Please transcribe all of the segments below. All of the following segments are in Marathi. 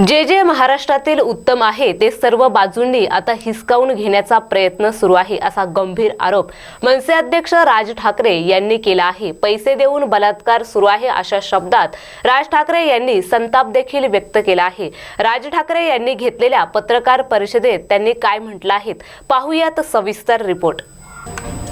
जे जे महाराष्ट्रातील उत्तम आहे ते सर्व बाजूंनी आता हिसकावून घेण्याचा प्रयत्न सुरू आहे असा गंभीर आरोप मनसे अध्यक्ष राज ठाकरे यांनी केला आहे. पैसे देऊन बलात्कार सुरू आहे अशा शब्दात राज ठाकरे यांनी संताप देखील व्यक्त केला आहे. राज ठाकरे यांनी घेतलेल्या पत्रकार परिषदेत त्यांनी काय म्हटलं आहे पाहूयात सविस्तर रिपोर्ट.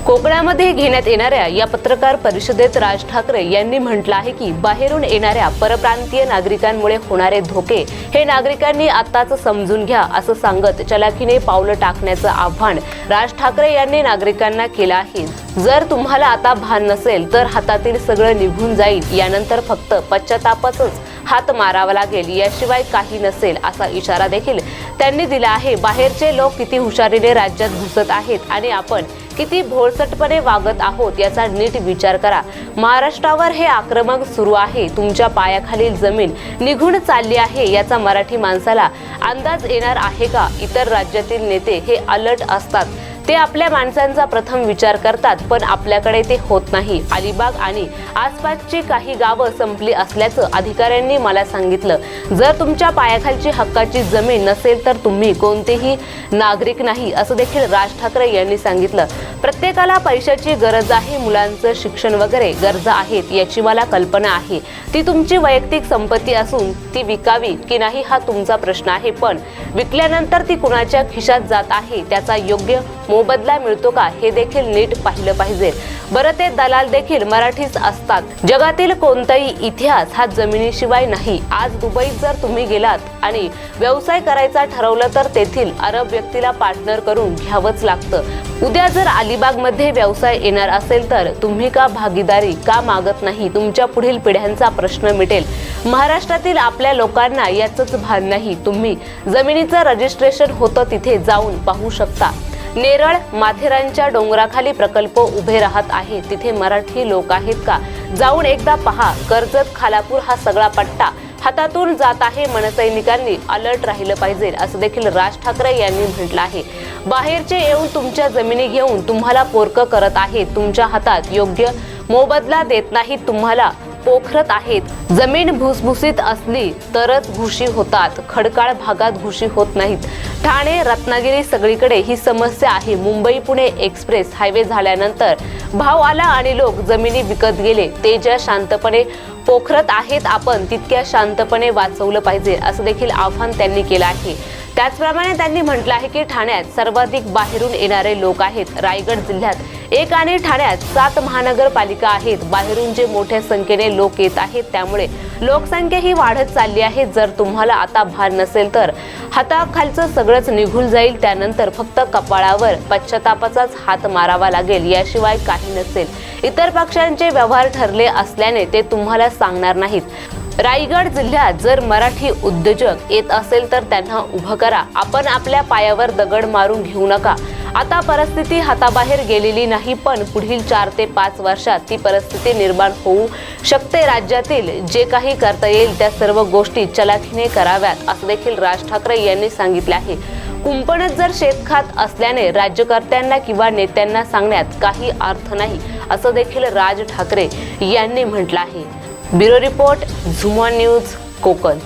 कोकणामध्ये घेण्यात येणाऱ्या या पत्रकार परिषदेत राज ठाकरे यांनी म्हटलं आहे की बाहेरून येणाऱ्या परप्रांतीय नागरिकांमुळे होणारे धोके हे नागरिकांनी आताच समजून घ्या असं सांगत चलाखीने पावलं टाकण्याचं आव्हान राज ठाकरे यांनी नागरिकांना केलं आहे. जर तुम्हाला आता भान नसेल तर हातातील सगळं निघून जाईल. यानंतर फक्त पश्चातापाचंच हात मारावा लागेल. याशिवाय काही नसेल असा इशारा देखील त्यांनी दिला आहे. बाहेरचे लोक किती हुशारीने राज्यात घुसत आहेत आणि आपण किती भोळसटपणे वागत आहोत याचा नीट विचार करा. महाराष्ट्रावर हे आक्रमक सुरू आहे. तुमच्या पायाखालील जमीन निघून चालली आहे याचा मराठी माणसाला अंदाज येणार आहे का? इतर राज्यातील नेते हे अलर्ट असतात. ते आपल्या माणसांचा प्रथम विचार करतात पण आपल्याकडे ते होत नाही. अलिबाग आणि आसपासची काही गावं संपली असल्याचं अधिकाऱ्यांनी मला सांगितलं. जर तुमच्या पायाखालची हक्काची जमीन नसेल तर तुम्ही कोणतेही नागरिक नाही असं देखील राज ठाकरे यांनी सांगितलं. प्रत्येकाला पैशाची गरज आहे मुलांचं शिक्षण वगैरे गरजा आहेत याची मला कल्पना आहे. ती तुमची वैयक्तिक संपत्ती असून ती विकावी की नाही हा तुमचा प्रश्न आहे पण विकल्यानंतर ती कुणाच्या खिशात जात आहे त्याचा योग्य मोबदला मिळतो का हे देखील नीट पाहिलं पाहिजे. बरं ते दलाल देखील मराठीच असतात. जगातील कोणताही इतिहास हा जमिनीशिवाय नाही. आज दुबईत जर तुम्ही गेलात आणि व्यवसाय करायचा ठरवलं तर तेथील अरब व्यक्तीला पार्टनर करून घ्यावंच लागतं. उद्या जर अलिबागमध्ये व्यवसाय येणार असेल तर तुम्ही का भागीदारी का मागत नाही? तुमच्या पुढील पिढ्यांचा प्रश्न मिटेल. महाराष्ट्रातील आपल्या लोकांना याचंच भान नाही. तुम्ही जमिनीचं रजिस्ट्रेशन होतं तिथे जाऊन पाहू शकता. नेरळ माथेरानच्या डोंगराखाली प्रकल्प उभे राहत आहे. तिथे मराठी लोक आहेत का? जाऊन एकदा पहा. कर्जत खालापूर हा सगळा पट्टा हातातून जात आहे मनसैनिकांनी. अलर्ट राहिलं पाहिजे असं देखील राज ठाकरे यांनी म्हटलं आहे. बाहेरचे येऊन तुमच्या जमिनी घेऊन तुम्हाला पोरकं करत आहे तुमच्या हातात योग्य मोबदला देत नाहीत तुम्हाला. पोखरत आहेत. जमीन भुसभुसीत असली तरच घुशी होतात. खडकाळ भागात घुशी होत नाहीत. ठाणे रत्नागिरी सगळीकडे ही समस्या आहे. मुंबई पुणे एक्सप्रेस हायवे झाल्यानंतर भाव आला आणि लोक जमिनी विकत गेले. ते ज्या शांतपणे पोखरत आहेत. आपण तितक्या शांतपणे वाचवलं पाहिजे असं देखील आव्हान त्यांनी केलं आहे. त्याचप्रमाणे त्यांनी म्हटलं आहे की ठाण्यात सर्वाधिक बाहेरून येणारे लोक आहेत. रायगड जिल्ह्यात एक आणि ठाण्यात सात महानगरपालिका आहेत. बाहेरून जे मोठ्या संख्येने लोक येत आहेत त्यामुळे लोकसंख्या ही वाढत चालली आहे. जर तुम्हाला आता भार नसेल तर हाताखालचं सगळंच निघून जाईल. त्यानंतर फक्त कपाळावर पश्चातापाचाच हात मारावा लागेल. याशिवाय काही नसेल. इतर पक्षांचे व्यवहार ठरले असल्याने ते तुम्हाला सांगणार नाहीत. रायगड जिल्ह्यात जर मराठी उद्योजक येत असेल तर त्यांना उभं करा. आपण आपल्या पायावर दगड मारून घेऊ नका. आता परिस्थिती हाताबाहेर गेलेली नाही पण पुढील चार ते पाच वर्षात ती परिस्थिती निर्माण होऊ शकते. राज्यातील जे काही करता येईल त्या सर्व गोष्टी चलाखीने कराव्यात असं देखील राज ठाकरे यांनी सांगितले आहे. कुंपणच जर शेत खात असल्याने राज्यकर्त्यांना किंवा नेत्यांना सांगण्यात काही अर्थ नाही असं देखील राज ठाकरे यांनी म्हटलं आहे. ब्युरो रिपोर्ट झुमा न्यूज कोकण.